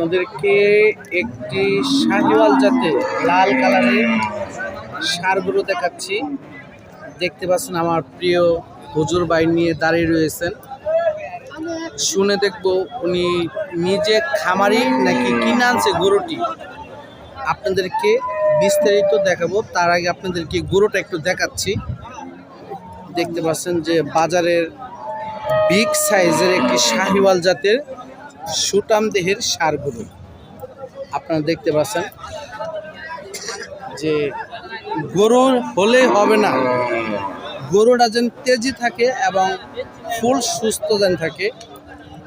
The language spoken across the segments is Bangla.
আপনাদেরকে একটি শাহিওয়াল জাতের লাল কালারের সার গরু দেখাচ্ছি। দেখতে পাচ্ছেন আমার প্রিয় হুজুর ভাই নিয়ে দাঁড়িয়ে রয়েছেন। শুনে দেখব উনি নিজে খামারি নাকি কিনে আনছে গরুটি। আপনাদেরকে বিস্তারিত দেখাবো। তার আগে আপনাদেরকে গরুটা একটু দেখাচ্ছি। দেখতে পাচ্ছেন যে বাজারের বিগ সাইজের একটি শাহিওয়াল জাতের সুটাম দেহের সার গরু আপনারা দেখতে পাচ্ছেন যে গরু হলে হবে না। গরুটা যেন তেজি থাকে এবং ফুল সুস্থ যেন থাকে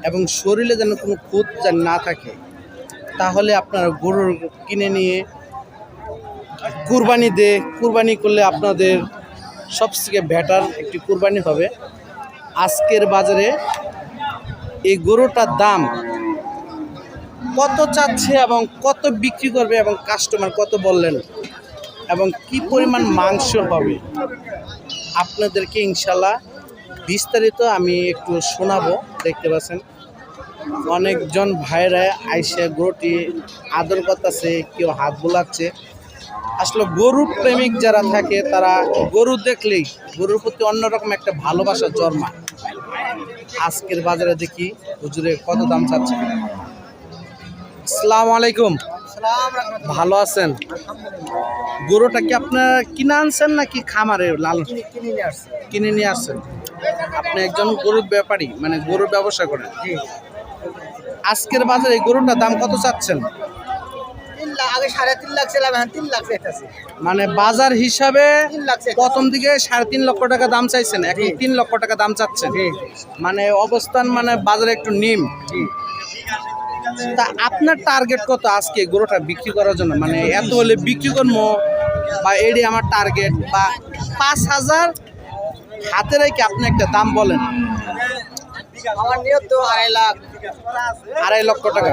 এবং শরীরে যেন কোনো খুঁত যেন না থাকে, তাহলে আপনার গরুর কিনে নিয়ে কুরবানি দে, কুরবানি করলে আপনাদের সবথেকে বেটার একটি কুরবানি হবে। আজকের বাজারে এই গরুটার দাম কত চাচ্ছে এবং কত বিক্রি করবে এবং কাস্টমার কত বললেন? এবং কি পরিমাণ মাংস হবে আপনাদেরকে ইনশাল্লাহ বিস্তারিত আমি একটু শোনাবো, দেখতে পাচ্ছেন। অনেকজন ভাইরা আইসে গরুটি আদর করতেছে, কেউ হাত বোলাচ্ছে। আসলে গরু প্রেমিক যারা থাকে, তারা গরু দেখলেই গরুর প্রতি অন্যরকম একটা ভালোবাসা জন্মায়। আজকের বাজারে দেখি হুজুরে কত দাম চাচ্ছে? আসসালামু আলাইকুম। ভালো আছেন? গরুটা কি আপনার কিনে আনছেন নাকি খামারে লাল? কিনে নিয়ে আসছেন। আপনি একজন গরুর ব্যাপারী মানে গরুর ব্যবসা করেন। আজকের বাজারে এই গরুটার দাম কত চাচ্ছেন? মানে বাজার হিসাবে। প্রথম দিকে সাড়ে তিন লক্ষ টাকা দাম চাইছেন এখন তিন লক্ষ টাকা দাম চাচ্ছেন। মানে অবস্থান মানে বাজারে একটু নিম। তা আপনার টার্গেট কত আজকে গরুটা বিক্রি করার জন্য? মানে এত হলে বিক্রি করব বা এডি আমার টার্গেট বা পাঁচ হাজার হাতে রেখে আপনি একটা দাম বলেন। আমার নিয়ত তো আড়াই লাখ। আড়াই লক্ষ টাকা।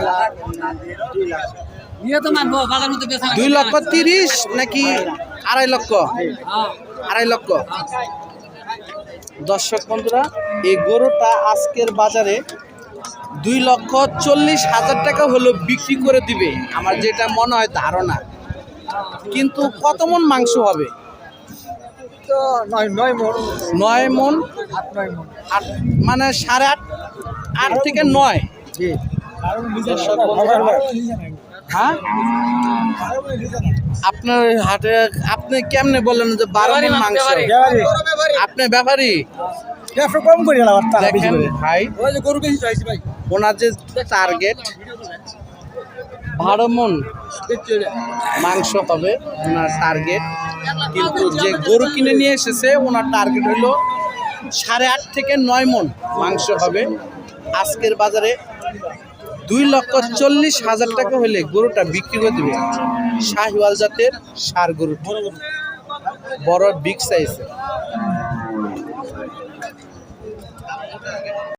নিয়ে তো মানবো বাজার মধ্যে বেচা দুই লক্ষ তিরিশ নাকি আড়াই লক্ষ? আড়াই লক্ষ। দর্শক বন্ধুরা এই গরুটা আজকের বাজারে দুই লক্ষ চল্লিশ হাজার টাকা হলো বিক্রি করে দিবে। আমার যেটা মনে হয় ধারণা। কিন্তু কত মন মাংস হবে? নয় নয় মন আট নয় মন মানে সাড়ে আট আট থেকে নয়? হ্যাঁ? আপনার হাটে আপনি কেমনে বললেন যে বারো মন মাংস? আপনি ব্যাপারী? একশো কম করি না দেখেন ভাই ওই যে গরু বেশি চাইছি ভাই। ওনার যে টার্গেট বারো মন মাংস হবে ওনার টার্গেট কিন্তু যে গরু কিনে নিয়ে এসেছে ওনার টার্গেট হলো সাড়ে আট থেকে নয় মন মাংস হবে। আজকের বাজারে দুই লক্ষ চল্লিশ হাজার টাকা হলে গরুটা বিক্রি করে দেবে। শাহিওয়াল জাতের সার গরু বড় বিগ সাইজ